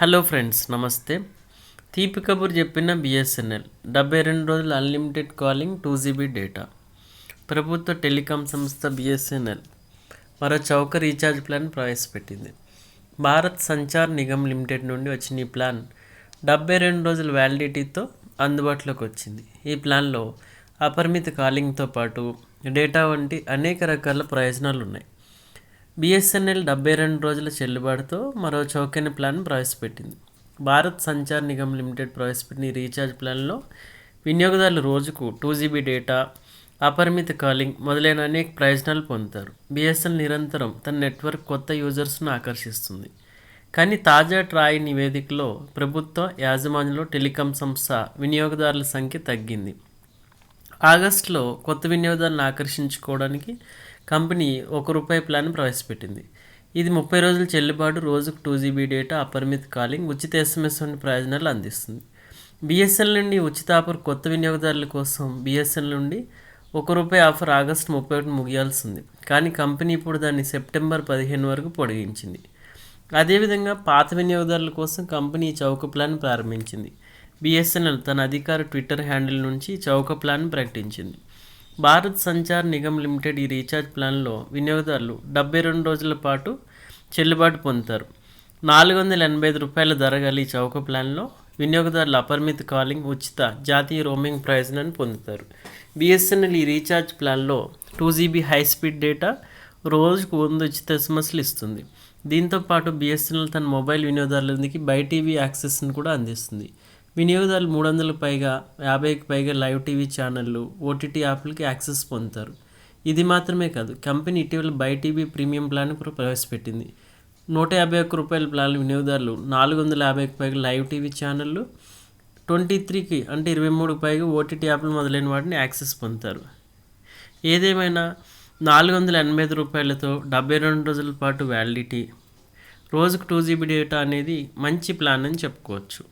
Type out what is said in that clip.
Hello friends నమస్తే. తీపి కపూర్ చెప్పిన బిఎస్ఎన్ఎల్ డెబ్బై రెండు రోజులు unlimited calling two GB data ప్రభుత్వ టెలికాం సంస్థ బిఎస్ఎన్ఎల్ మరో చౌక రీఛార్జ్ ప్లాన్ ప్రవేశపెట్టింది. భారత్ సంచార్ నిగమ్ లిమిటెడ్ నుండి వచ్చిన ఈ ప్లాన్ డెబ్బై రెండు రోజుల వ్యాలిడిటీతో అందుబాటులోకి వచ్చింది. ఈ ప్లాన్లో అపరిమిత కాలింగ్తో పాటు డేటా వంటి అనేక రకాల ప్రయోజనాలు ఉన్నాయి బిఎస్ఎన్ఎల్ డెబ్బై రెండు రోజుల చెల్లుబాటుతో మరో చౌకైన ప్లాన్ ప్రవేశపెట్టింది. భారత్ సంచార్ నిగమ్ లిమిటెడ్ ప్రవేశపెట్టిన ఈ రీఛార్జ్ ప్లాన్లో వినియోగదారులు రోజుకు టూ జీబీ డేటా అపరిమిత కాలింగ్ మొదలైన అనేక ప్రయోజనాలు పొందుతారు. బిఎస్ఎన్ఎల్ నిరంతరం తన నెట్వర్క్ కొత్త యూజర్స్ను ఆకర్షిస్తుంది. కానీ తాజా ట్రాయ్ నివేదికలో ప్రభుత్వ యాజమాన్యంలో టెలికాం సంస్థ వినియోగదారుల సంఖ్య తగ్గింది. ఆగస్టులో కొత్త వినియోగదారులను ఆకర్షించుకోవడానికి కంపెనీ ఒక రూపాయి ప్లాన్ ప్రవేశపెట్టింది. ఇది ముప్పై రోజుల చెల్లుబాటు రోజుకు టూ జీబీ డేటా అపరిమిత కాలింగ్ ఉచిత ఎస్ఎంఎస్ వంటి ప్రయోజనాలు అందిస్తుంది. బిఎస్ఎల్ నుండి ఉచిత ఆఫర్ కొత్త వినియోగదారుల కోసం బిఎస్ఎల్ నుండి ఒక రూపాయి ఆఫర్ ఆగస్టు ముప్పై ఒకటి ముగియాల్సి ఉంది కానీ కంపెనీ ఇప్పుడు దాన్ని సెప్టెంబర్ పదిహేను వరకు పొడిగించింది. అదేవిధంగా పాత వినియోగదారుల కోసం కంపెనీ చౌక ప్లాన్ ప్రారంభించింది. బిఎస్ఎన్ఎల్ తన అధికార ట్విట్టర్ హ్యాండిల్ నుంచి చౌక ప్లాన్ ప్రకటించింది. భారత్ సంచార్ నిగమ్ లిమిటెడ్ ఈ రీఛార్జ్ ప్లాన్లో వినియోగదారులు డెబ్బై రెండు రోజుల పాటు చెల్లుబాటు పొందుతారు. నాలుగు వందల ఎనభై ఐదు రూపాయల ధర గల ఈ చౌక ప్లాన్లో వినియోగదారుల అపరిమిత కాలింగ్ ఉచిత జాతీయ రోమింగ్ ప్రయోజనాన్ని పొందుతారు. బిఎస్ఎన్ఎల్ ఈ రీఛార్జ్ ప్లాన్లో two GB high speed data రోజుకు వంద ఉచిత ఎస్ఎంఎస్లు ఇస్తుంది. దీంతో పాటు బిఎస్ఎన్ఎల్ తన మొబైల్ వినియోగదారులందరికీ బై టీవీ యాక్సెస్ను కూడా అందిస్తుంది. వినియోగదారులు మూడు వందలకు పైగా యాభైకి పైగా లైవ్ టీవీ ఛానళ్ళు ఓటీటీ యాప్లకి యాక్సెస్ పొందుతారు. ఇది మాత్రమే కాదు కంపెనీ ఇటీవల బై టీవీ ప్రీమియం ప్లాన్ కూడా ప్రవేశపెట్టింది. నూట యాభై ఒక్క రూపాయల ప్లాన్ వినియోగదారులు నాలుగు వందల యాభైకి పైగా లైవ్ టీవీ ఛానళ్ళు ట్వంటీ త్రీకి అంటే ఇరవై మూడుకి పైగా ఓటీటీ యాప్లు మొదలైన వాటిని యాక్సెస్ పొందుతారు. ఏదేమైనా నాలుగు వందల ఎనభై ఐదు రూపాయలతో డెబ్బై రెండు రోజుల పాటు వ్యాలిడిటీ రోజుకు టూ జీబీ డేటా అనేది మంచి ప్లాన్ అని చెప్పుకోవచ్చు.